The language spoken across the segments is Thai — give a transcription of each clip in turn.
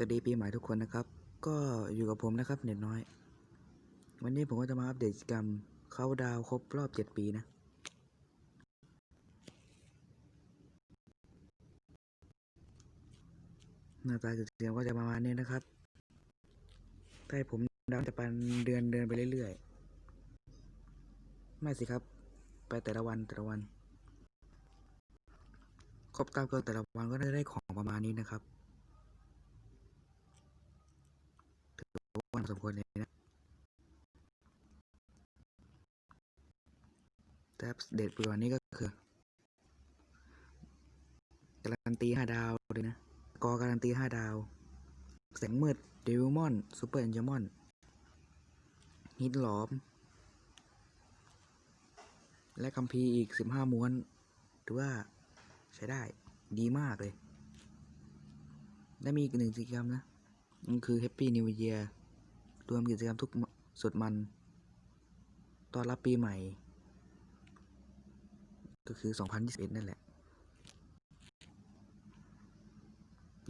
สวัสดีปีใหม่ทุกคนนะครับ ก็อยู่กับผมนะครับเน็ตน้อย วันนี้ผมก็จะมาอัปเดตกิจกรรมเข้าดาวครบรอบเจ็ดปีนะ หน้าตากิจกรรมก็จะประมาณนี้นะครับถ้าให้ผมดาวจะเป็นเดือนเดินไปเรื่อยๆ ไม่สิครับ ไปแต่ละวันแต่ละวัน ครบเก้าเกินแต่ละวันก็จะได้ของประมาณนี้นะครับ วันสมควรเลยนะแต่เด็ดปัจจุบันนี้ก็คือ การันตีห้าดาวเลยนะ กอการันตีห้าดาว แสงมืดเดวิลมอนซูเปอร์เอนจมอนฮิตหลอม และคัมภีร์อีกสิบห้าม้วน ถือว่าใช้ได้ดีมากเลย และมีอีกหนึ่งกิจกรรมนะ มันคือ Happy New Year รวมกิจกรรมทุกสุดมันตอนรับปีใหม่ ก็คือ 2021 นั่นแหละ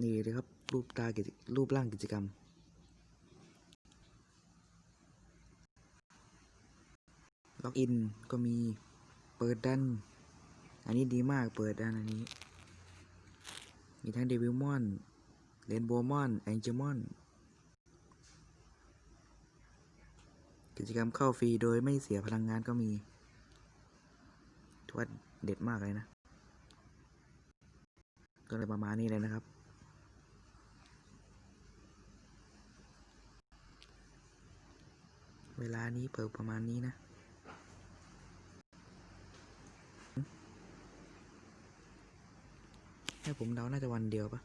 นี่เลยครับ รูปตากิจรูปร่างกิจกรรม ล็อกอินก็มีเปิดดัน อันนี้ดีมากเปิดดันอันนี้ มีทั้งเดวิลมอนเรนโบมอนแองเจมอน กิจกรรมเข้าฟรีโดยไม่เสียพลังงานก็มีถือว่าเด็ดมากเลยนะ ก็เลยประมาณนี้เลยนะครับ เวลานี้เปิดประมาณนี้นะ ให้ผมเดาน่าจะวันเดียวปะ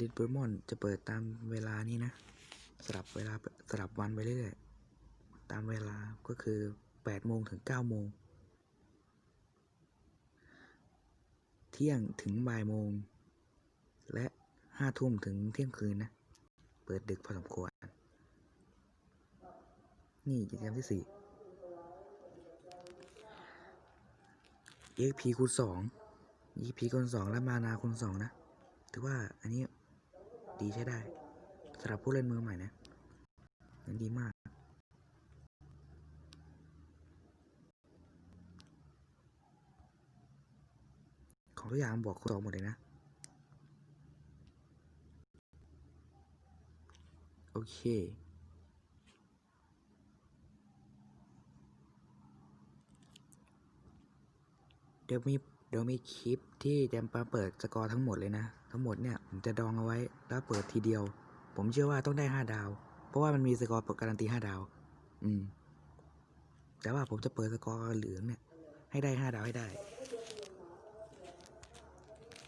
ลิทเบอร์มอนจะเปิดตามเวลานี้นะ สลับเวลาสลับวันไปเรื่อยๆตามเวลาก็คือแปดโมงถึงเก้าโมง เที่ยงถึงบ่ายโมง และห้าทุ่มถึงเที่ยงคืนนะ เปิดดึกพอสมควร นี่กิจกรรมที่สี่ EXP คูณสอง EXP คูณสองและมานาคูณสองนะ ถือว่าอันนี้ ดีใช้ได้สำหรับผู้เล่นมือใหม่นะมันดีมาก ของทุกอย่างบอกคูณสองหมดเลยนะ โอเคเดี๋ยวมี เดี๋ยวมีคลิปที่จะมาเปิดสกอร์ทั้งหมดเลยนะ ทั้งหมดเนี่ยผมจะดองเอาไว้แล้วเปิดทีเดียว ผมเชื่อว่าต้องได้ห้าดาว เพราะว่ามันมีสกอร์การันตีห้าดาว อืม แต่ว่าผมจะเปิดสกอร์เหลืองเนี่ย ให้ได้ห้าดาวให้ได้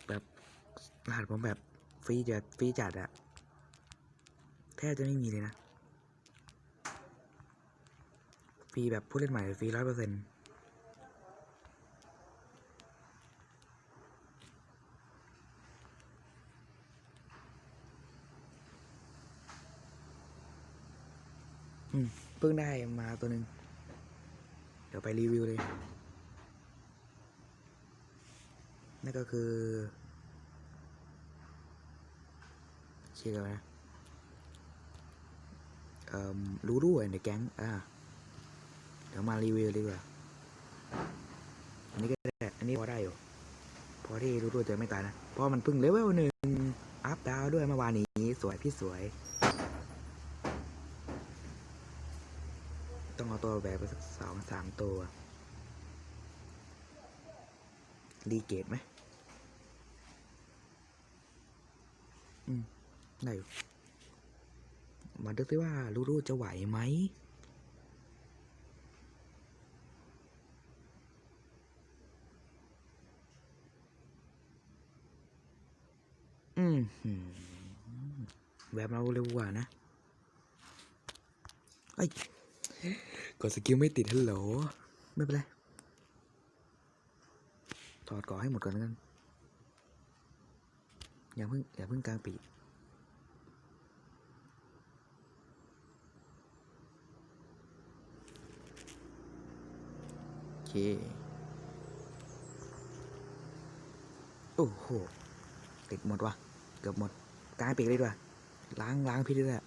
แบบรหัสผมแบบฟรีจัดฟรีจัดอะแทบจะไม่มีเลยนะ ฟรีแบบผู้เล่นใหม่ฟรีร้อยเปอร์เซ็นต์ เพิ่งได้มาตัวหนึ่งเดี๋ยวไปรีวิวเลย นั่นก็คือชื่ออะไรนะเอ่อรู้ด้วยในแก๊งอ่าเดี๋ยวมารีวิวดีกว่าอันนี้ก็ได้อันนี้พอได้อยู่พอที่รู้ด้วยจะไม่ตายนะเพราะมันเพิ่งเลเวลหนึ่งอัพดาวด้วยเมื่อวานนี้สวยพี่สวย ต้องเอาตัวแบบไปสักสองสามตัวรีเกตไหมอืม ได้อยู่มาดูซิว่าลูรูจะไหวไหมอืมหืมแบบเราเร็วกว่านะไอ้ย กดสกิลไม่ติดฮัลโหลไม่เป็นไรถอดก่อนให้หมดก่อนแล้วกันอย่าเพิ่งอย่าเพิ่งกลางปีกอเคโอ้โหติดหมดว่ะเกือบหมดกลางปีกเลยด้วยล้างล้างพิษด้วย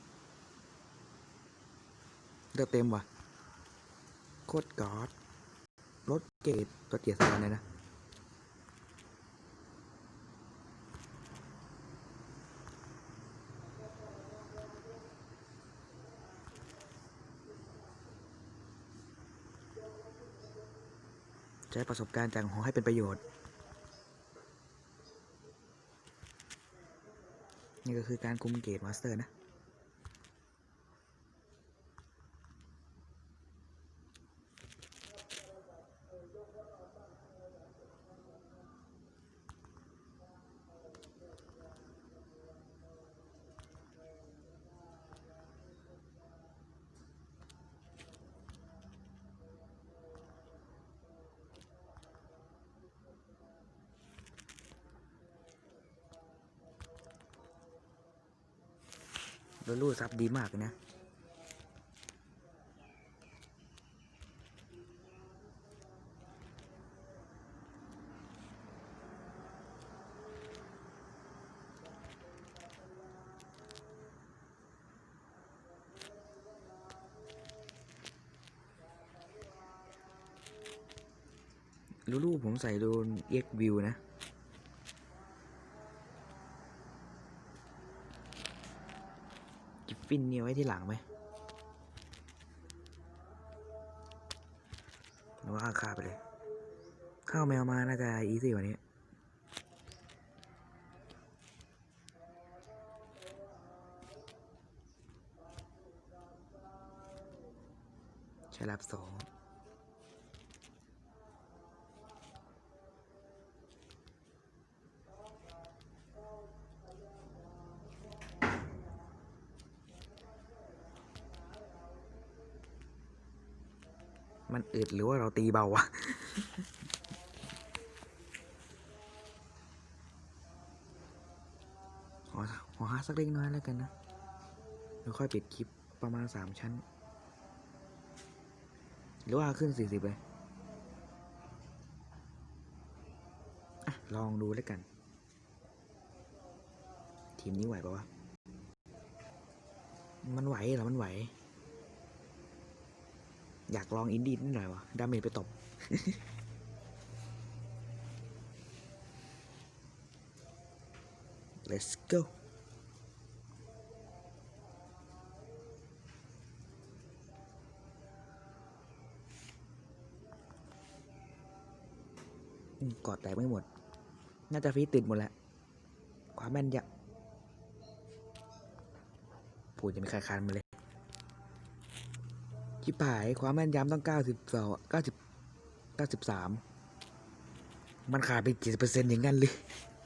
เลือเต็มว่ะ โคตรกอดรถเกตรถเกียร์สายเลยนะ ใช้ประสบการณ์จากหอให้เป็นประโยชน์ นี่ก็คือการคุมเกตมาสเตอร์นะ แล้วรูดซับดีมากเลยนะลูลูผมใส่โดนเอ็กวิวนะ ฟินเนี่ยไว้ที่หลังไหมหรือว่าข้าไปเลย ข้าแมวมาน่าจะอีซี่กว่านี้ใช้รับสอง มันอึดหรือว่าเราตีเบาวะขอขอหาสักเล็กน้อยแล้วกันนะแล้วค่อยปิดคลิปประมาณสามชั้น หรือว่าขึ้นสี่สิบเลยอลองดูแล้วกัน ทีมนี้ไหวปะวะ มันไหวเหรอ มันไหว อยากลองอินดี้นิดหน่อยวะดาเมจไปตบ let's go กอดแตกไม่หมด น่าจะฟีติดหมดแล้ว ความแม่นยำพูดจะไม่คลายคันมาเลย ชิบหายความแม่นยำต้อง92 90 93มันขาดไปกี่เปอร์เซ็นต์อย่างนั้นเลย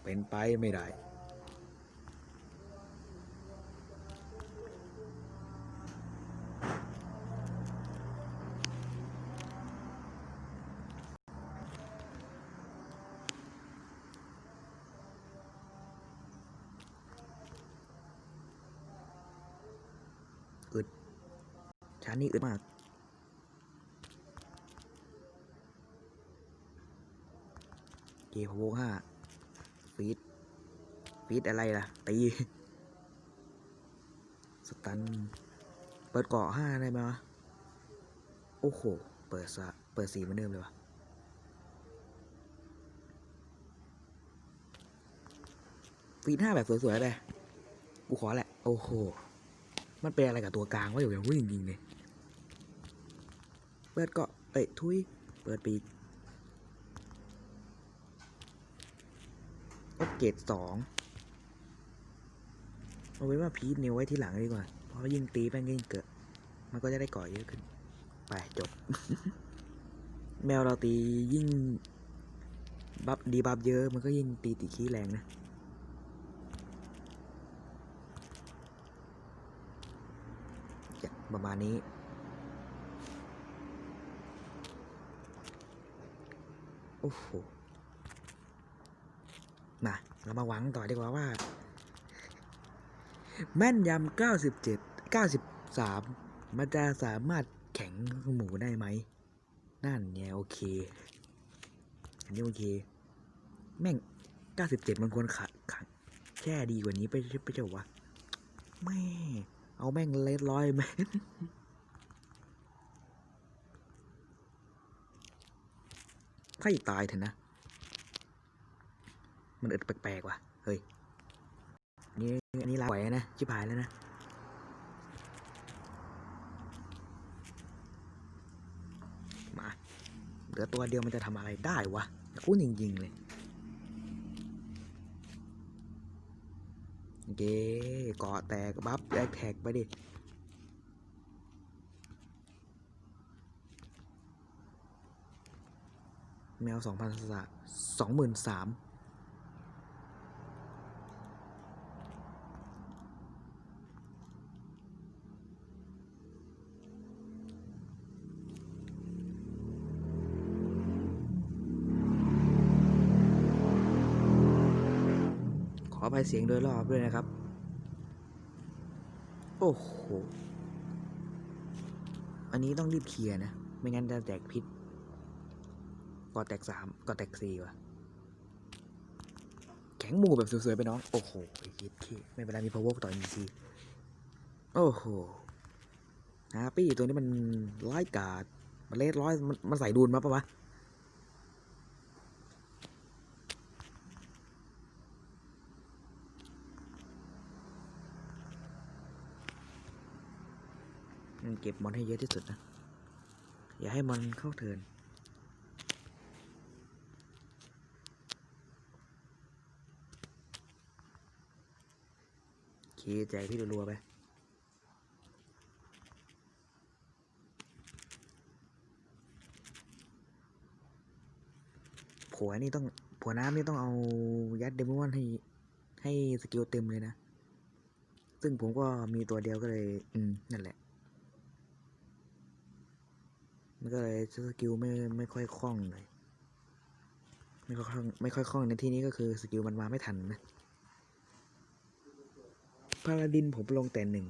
เป็นไปไม่ได้อึด ชั้นนี้อึดมากเกพโวห้าฟีดฟีดอะไรล่ะ ตี สตัน เปิดเกาะห้าได้ไหมวะ โอ้โห เปิดสะเปิดสีเหมือนเดิมเลยวะฟีดห้าแบบสวยๆเลยกูขอแหละ โอ้โห มันเป็นอะไรกับตัวกลางวะอยู่อย่างวิ่งจริงเลย ปิดเกาะเอ้ยทุย เปิดปีกโอเกตสองเอาไว้ว่าพีทนิวไว้ที่หลังดีกว่า เพราะยิ่งตีแป้งยิ่งเกิด มันก็จะได้ก่อยเยอะขึ้น ไปจบ แมวเราตียิ่ง บัฟดีบัฟเยอะมันก็ยิ่งตีติขี้แรงนะประมาณนี้ อ้โหมาเรามาหวังต่อดีกว่าว่า แม่นยำ97 93มันจะสามารถแข็งหมูได้ไหม นั่นไงโอเค อันนี้โอเค แม่ง97มันควรขาดขาดแค่ดีกว่านี้ไปไปเจ้าวะ แม่ เอาแม่งเลดร้อยแม่ ให้ตายเถอะนะ มันอึดแปลกๆว่ะ เฮ้ย นี่อันนี้ลาไหวนะ ชิบหายแล้วนะ มา เหลือตัวเดียวมันจะทำอะไรได้วะคุ้นจริงๆเลยเคเกาะแตก บัฟแอคแท็กไปดิ แมวสองพันสะสองหมื่นสามขอไปเสียงโดยรอบด้วยนะครับ โอ้โห อันนี้ต้องรีบเคลียร์นะ ไม่งั้นจะแตกพิษ กอแตกสามกอแตกสี่วะแข็งหมูแบบสวยๆไปน้อง โอ้โหไอ้คิดขี้ไม่เป็นไรมีพาวเวอร์ต่ออีซีโอ้โหฮาปี้ตัวนี้มันร้ายกาดมันเลสร้อยมันมันใส่ดูนมาปะวะมันเก็บมอนให้เยอะที่สุดนะ อย่าให้มันเข้าเทิน เคแจกพี่รัวๆไปผัวนี่ต้องผัวน้ำนี่ต้องเอายัดเดมอนให้ให้สกิลเต็มเลยนะ ซึ่งผมก็มีตัวเดียวก็เลย อืม นั่นแหละ มันก็เลยสกิลไม่ไม่ค่อยคล่องเลย ไม่ค่อยคล่องไม่ค่อยคล่องในที่นี้ก็คือสกิลมันมาไม่ทันนะ พาราดินผมลงแต่หนึ่ง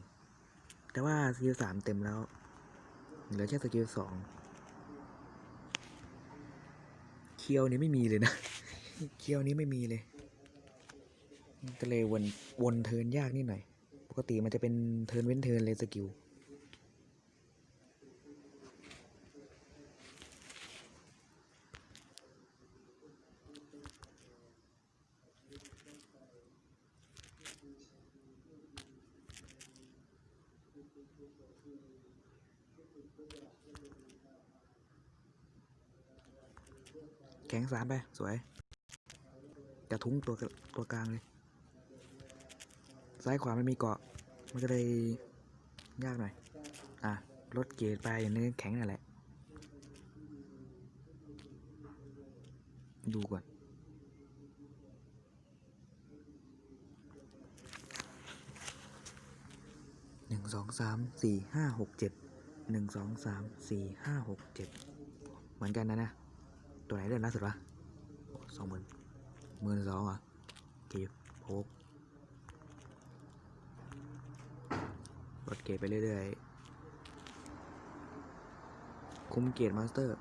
แต่ว่าสกิลสามเต็มแล้ว เหลือแค่สกิลสองเคียวนี้ไม่มีเลยนะ เคียวนี้ไม่มีเลยก็เลยวนวนเทินยากนิดหน่อย ปกติมันจะเป็นเทินเว้นเทินเลยสกิล ไป สวย กระทุ้งตัวกตัวกลางเลย ซ้ายขวามันมีเกาะ มันก็เลยยากหน่อย อะลดเกรดไปอย่างนี้แข็งนั่นแหละ ดูก่อนหนึ่งสองสามสี่ห้าหกเจ็ดหนึ่งสองสามสี่ห้าหกเจ็ดเหมือนกันนะนะ ตัวไหนเด่นล่าสุดวะ องหมื่นหมื่นสองอะเก็บโพกลดเกรดไปเรื่อยๆ คุ้มเกรดมาสเตอร์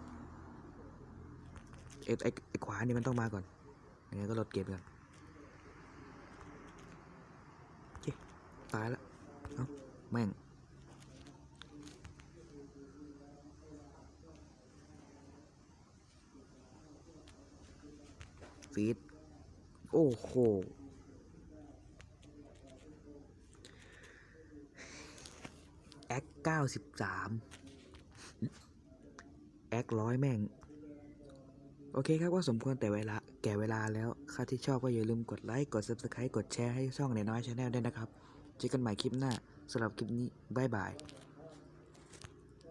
ไอ้ไอ้ไอ้ขวานี่มันต้องมาก่อนยังไงก็ลดเกรดก่อนตายละเอ้า แม่ง ฟีดโอ้โหแอคเก้าสิบสามแอคร้อยแม่ง โอเคครับก็สมควรแต่เวลา แก่เวลาแล้วค่าที่ชอบก็อย่าลืมกดไลค์ กด Subscribe กดแชร์ให้ช่องในน้อยชาแนลด้วยนะครับ เจอกันใหม่คลิปหน้าสำหรับคลิปนี้ บ๊ายบาย